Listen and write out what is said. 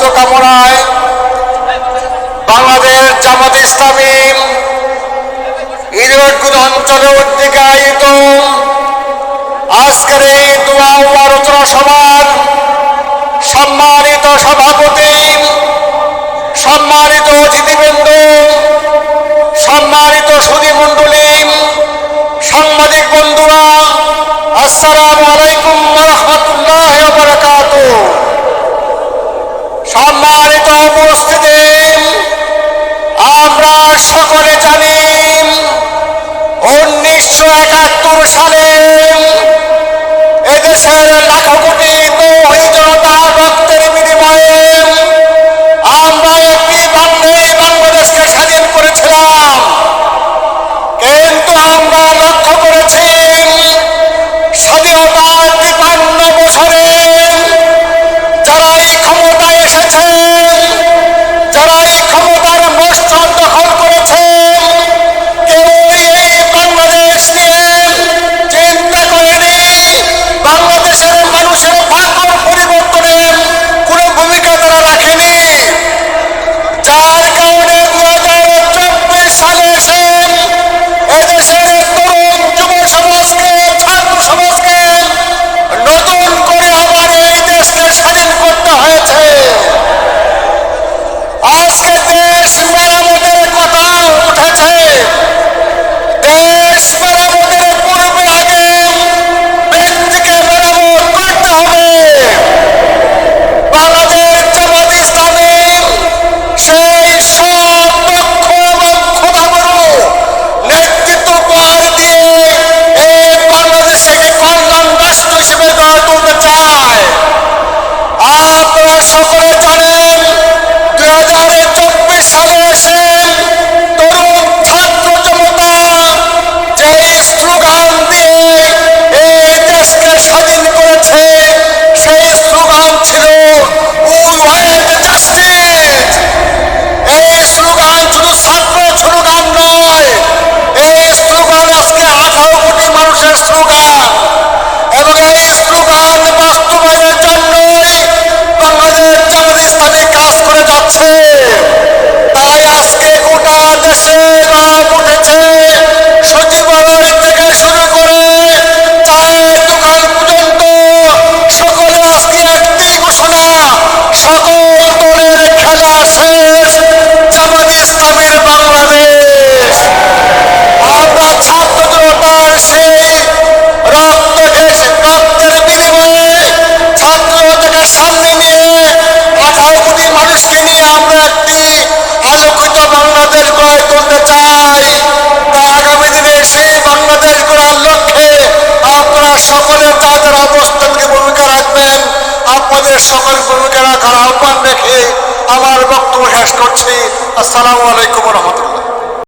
স্বাস্থ্য কামনায় বাংলাদেশ জামাত ইসলামী ইরোডগুদ অঞ্চলে উদ্যোগে আজকের এই দোয়া আলোচনা সভার সম্মানিত সভাপতি, সম্মানিত অতিথিবৃন্দ, সম্মানিত সুদীবৃন্দ সম্মানিত যে দেশ মেরামতের কথা উঠেছে। দেশ সকল গুরুকে রাখার আহ্বান রেখে আমার বক্তব্য শেষ করছি। আসসালামু আলাইকুম রহমতুল্লাহ।